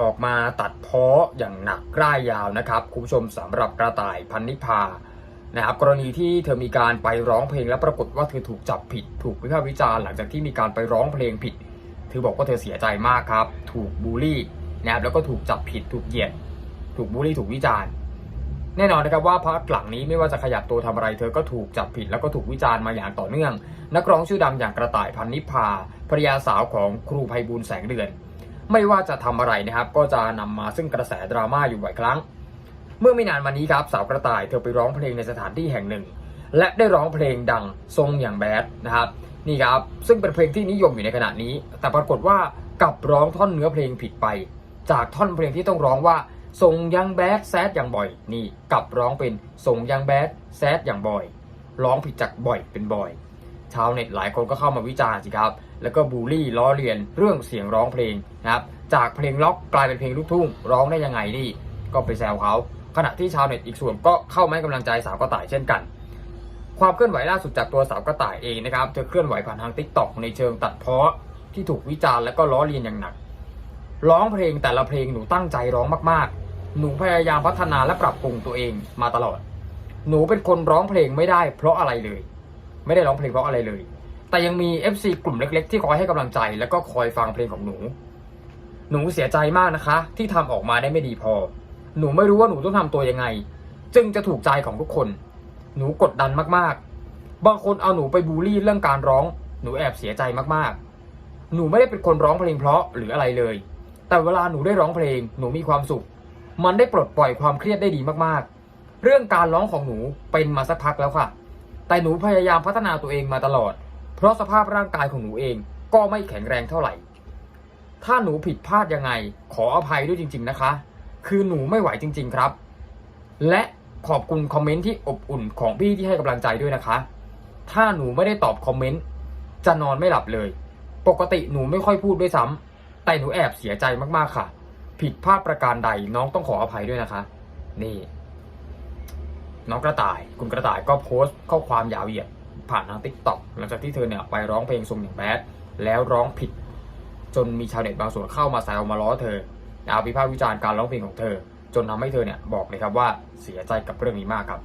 ออกมาตัดเพ้ออย่างหนักร่ายยาวนะครับ คุณผู้ชมสำหรับกระต่ายพันนิพานะครับกรณีที่เธอมีการไปร้องเพลงและปรากฏว่าเธอถูกจับผิด ถูกวิพากษ์วิจารณ์หลังจากที่มีการไปร้องเพลงผิด เธอบอกว่าเธอเสียใจมากครับ ถูกบูลลี่นะครับแล้วก็ถูกจับผิดถูกเหยียด ถูกบูลลี่ถูกวิจารณ์ แน่นอนนะครับว่าพักหลังนี้ไม่ว่าจะขยับตัวทำอะไร เธอก็ถูกจับผิดแล้วก็ถูกวิจารณ์มาอย่างต่อเนื่อง นักร้องชื่อดังอย่างกระต่ายพันนิพาภรรยาสาวของครูไพบูลแสงเดือน ไม่ว่าจะทำอะไรนะครับ ก็จะนำมาซึ่งกระแสดราม่าอยู่บ่อยครั้ง เมื่อไม่นานมานี้ครับสาวกระต่ายเธอไปร้องเพลงในสถานที่แห่งหนึ่ง และได้ร้องเพลงดังทรงอย่างแบดนะครับนี่ครับซึ่งเป็นเพลงที่นิยมอยู่ในขณะนี้ แต่ปรากฏว่ากลับร้องท่อนเนื้อเพลงผิดไป จากท่อนเพลงที่ต้องร้องว่าทรงยังแบดแซดอย่างบ่อย นี่กลับร้องเป็นทรงยังแบดแซดอย่างบ่อย ร้องผิดจากบ่อยเป็นบ่อย ชาวเน็ตหลายคนก็เข้ามาวิจารณ์สิครับ แล้วก็บูลลี่ล้อเลียนเรื่องเสียงร้องเพลงนะครับ จากเพลงล็อกกลายเป็นเพลงลูกทุ่งร้องได้ยังไงนี่ ก็ไปแซวเขา ขณะที่ชาวเน็ตอีกส่วนก็เข้ามาให้กำลังใจสาวกระต่ายเช่นกัน ความเคลื่อนไหวล่าสุดจากตัวสาวกระต่ายเองนะครับ เธอเคลื่อนไหวผ่านทางทิกตอกในเชิงตัดเพ้อที่ถูกวิจารณ์และก็ล้อเลียนอย่างหนัก ร้องเพลงแต่ละเพลงหนูตั้งใจร้องมากๆ หนูพยายามพัฒนาและปรับปรุงตัวเองมาตลอด หนูเป็นคนร้องเพลงไม่ได้เพราะอะไรเลย ไม่ได้ร้องเพลงเพราะอะไรเลย แต่ยังมี FC กลุ่มเล็ก ๆ ที่คอยให้กำลังใจ แล้วก็คอยฟังเพลงของหนู หนูเสียใจมากนะคะ ที่ทำออกมาได้ไม่ดีพอ หนูไม่รู้ว่าหนูต้องทำตัวยังไง จึงจะถูกใจของทุกคน หนูกดดันมากๆ บางคนเอาหนูไปบูลลี่เรื่องการร้อง หนูแอบเสียใจมากๆ หนูไม่ได้เป็นคนร้องเพลงเพราะหรืออะไรเลย แต่เวลาหนูได้ร้องเพลง หนูมีความสุข มันได้ปลดปล่อยความเครียดได้ดีมากๆ เรื่องการร้องของหนูเป็นมาสักพักแล้วค่ะ แต่หนูพยายามพัฒนาตัวเองมาตลอด เพราะสภาพร่างกายของหนูเองก็ไม่แข็งแรงเท่าไหร่ ถ้าหนูผิดพลาดยังไง ขออภัยด้วยจริง ๆนะคะ คือหนูไม่ไหวจริง ๆครับ และขอบคุณคอมเมนต์ที่อบอุ่นของพี่ที่ให้กำลังใจด้วยนะคะ ถ้าหนูไม่ได้ตอบคอมเมนต์จะนอนไม่หลับเลย ปกติหนูไม่ค่อยพูดด้วยซ้ำแต่หนูแอบเสียใจมากๆค่ะ ผิดพลาดประการใดน้องต้องขออภัยด้วยนะคะ นี่ น้องกระต่าย คุณกระต่ายก็โพสต์ข้อความยาวเหยียดผ่านทางติ๊กต็อกหลังจากที่เธอเนี่ยไปร้องเพลงทรงอย่างแบดแล้วร้องผิด จนมีชาวเน็ตบางส่วนเข้ามาแซวมาล้อเธอเอาวิพากษ์วิจารณ์การร้องเพลงของเธอ จนทำให้เธอเนี่ยบอกเลยครับว่าเสียใจกับเรื่องนี้มากครับ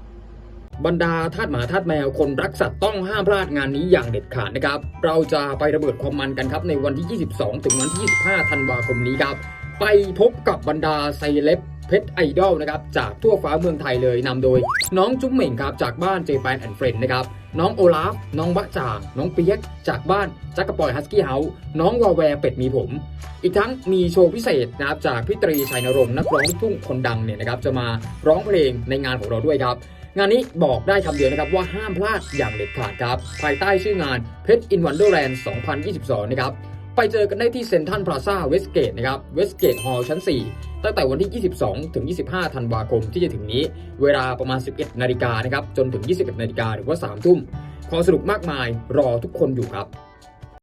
บรรดาทาสหมาทาสแมวคนรักสัตว์ต้องห้ามพลาดงานนี้อย่างเด็ดขาดนะครับ เราจะไประเบิดความมันกันครับในวันที่ 22 ถึงวันที่ 25 ธันวาคมนี้ครับ ไปพบกับบรรดาไซเลบ เพชรไอดอลนะครับจากทั่วฟ้าเมืองไทยเลยนำโดย น้องจุ๊มเหม่งครับจากบ้าน j จแปนแอนด์เฟรนนะครับน้องโอลาฟ น้องบะจ่างน้องเปียก จากบ้านจักรปอยฮัสกี้เฮาส์น้องวาแวร์เป็ดมีผม อีกทั้งมีโชว์พิเศษนะครับจากพี่ตรีชัยนรงค์นักร้องลูกทุ่งคนดังเนี่ยนะครับจะมาร้องเพลงในงานของเราด้วยครับ งานนี้บอกได้คำเดียวนะครับว่าห้ามพลาดอย่างเด็ดขาดครับ ภายใต้ชื่องานเพชรอินวันเดอร์แลนด์ 2022 นะครับ ไปเจอกันได้ที่เซ็นทรัลพลาซ่าเวสเกตนะครับเวสเกตฮอลล์ชั้น 4 ตั้งแต่วันที่ 22 ถึง 25 ธันวาคมที่จะถึงนี้ เวลาประมาณ 11 นาฬิกานะครับ จนถึง 21 นาฬิกาหรือว่า 3 ทุ่ม ความสนุกมากมายรอทุกคนอยู่ครับ